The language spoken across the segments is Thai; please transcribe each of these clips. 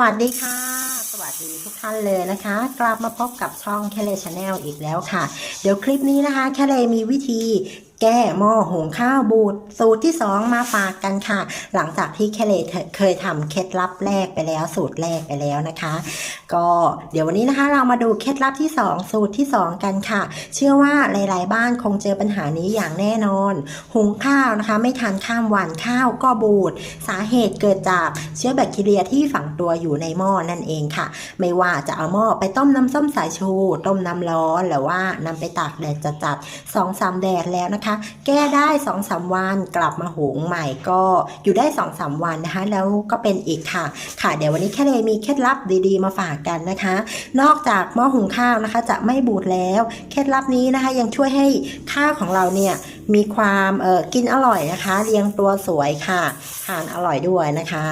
วัสดีค่ะ สวัสดีทุกท่านเลยนะคะ กลับมาพบกับช่องแคเลชาแนลอีกแล้วค่ะ เดี๋ยวคลิปนี้นะคะแคเลมีวิธี แก้หม้อหุงข้าวบูดสูตรที่ 2 มาฝากกันค่ะ หลังจากที่แคเลเคยทำเคล็ดลับแรกไปแล้ว สูตรแรกไปแล้วนะคะ ก็เดี๋ยววันนี้นะคะเรามาดูเคล็ดลับที่ 2 สูตรที่ 2 กันค่ะ เชื่อว่าหลาย ๆ บ้านคงเจอปัญหานี้อย่างแน่นอน หุงข้าวนะคะ ไม่ทานข้ามวันข้าวก็บูดสาเหตุเกิดจากเชื้อแบคทีเรียที่ฝังตัวอยู่ในหม้อนั่นเองค่ะ ไม่ว่าจะเอาหม้อไปต้มน้ำส้มสายชู ต้มน้ำร้อนหรือว่านำไปตากแดดจัดๆสองสามแดดแล้วนะคะแก้ได้สองสามวันกลับมาหุงใหม่ก็อยู่ได้สองสามวันนะคะ แล้วก็เป็นอีกค่ะ ค่ะ เดี๋ยววันนี้แค่เลยมีเคล็ดลับดีๆ มาฝากกันนะคะ นอกจากหม้อหุงข้าวนะคะ จะไม่บูดแล้วเคล็ดลับนี้นะคะ ยังช่วยให้ข้าวของเราเนี่ยมีความเออกินอร่อยนะคะ เรียงตัวสวยค่ะทานอร่อยด้วยนะคะ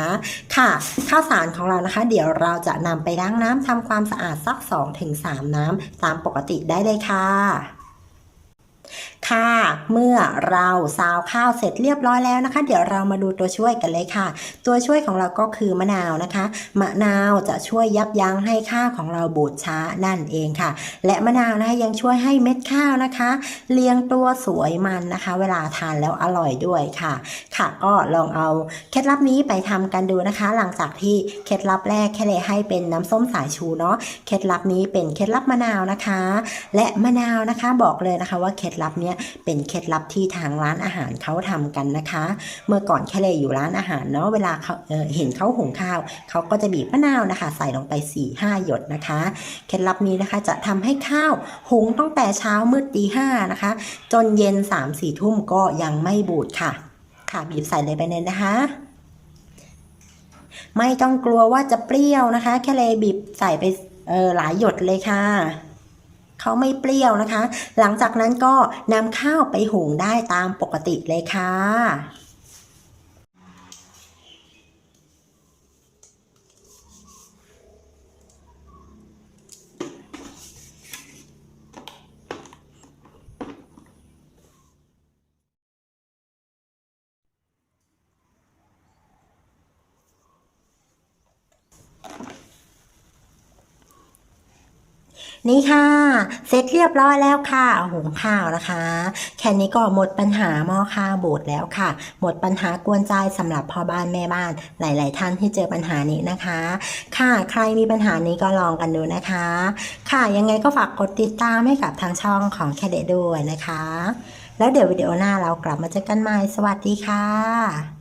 ค่ะข้าวสารของเรานะคะ เดี๋ยวเราจะนำไปล้างน้ำทำความสะอาดสัก2-3น้ำตามปกติได้เลยค่ะ ค่ะ เมื่อเราซาวข้าวเสร็จเรียบร้อยแล้วนะคะ เดี๋ยวเรามาดูตัวช่วยกันเลยค่ะ ตัวช่วยของเราก็คือมะนาวนะคะ มะนาวจะช่วยยับยั้งให้ข้าวของเราบูดช้านั่นเองค่ะ และมะนาวนะคะยังช่วยให้เม็ดข้าวนะคะ เรียงตัวสวยมันนะคะ เวลาทานแล้วอร่อยด้วยค่ะ ค่ะก็ลองเอาเคล็ดลับนี้ไปทำกันดูนะคะ หลังจากที่เคล็ดลับแรกแค่เลยให้เป็นน้ำส้มสายชูเนาะเคล็ดลับนี้เป็นเคล็ดลับมะนาวนะคะ และมะนาวนะคะบอกเลยนะคะว่าเคล็ดลับเนี้ยเป็นเคล็ดลับที่ทางร้านอาหารเขาทำกันนะคะ เมื่อก่อนแค่เลยอยู่ร้านอาหารเนาะเวลาเขาเเห็นเขาหุงข้าวเขาก็จะบีบมะนาวนะคะ ใส่ลงไป4ี่ห้าหยดนะคะเคล็ดลับนี้นะคะจะทำให้ข้าวหุงตั้งแต่เช้ามืดตีห้านะคะ จนเย็น3ามสี่ทุ่มก็ยังไม่บูดค่ะ ค่ะบีบใส่เลยไปเลยนะคะไม่ต้องกลัวว่าจะเปรี้ยวนะคะ แค่เลยบีบใส่ไปหลายหยดเลยค่ะ เขาไม่เปรี้ยวนะคะ หลังจากนั้นก็นำข้าวไปหุงได้ตามปกติเลยค่ะ นี่ค่ะ เสร็จเรียบร้อยแล้วค่ะหุงข้าวนะคะ แค่นี้ก็หมดปัญหาหม้อข้าวบูดแล้วค่ะ หมดปัญหากวนใจสำหรับพ่อบ้านแม่บ้าน หลาย ๆ ท่านที่เจอปัญหานี้นะคะ ค่ะใครมีปัญหานี้ก็ลองกันดูนะคะ ค่ะยังไงก็ฝากกดติดตามให้กับทางช่องของแคเดด้วยนะคะ แล้วเดี๋ยววิดีโอหน้าเรากลับมาเจอกันใหม่สวัสดีค่ะ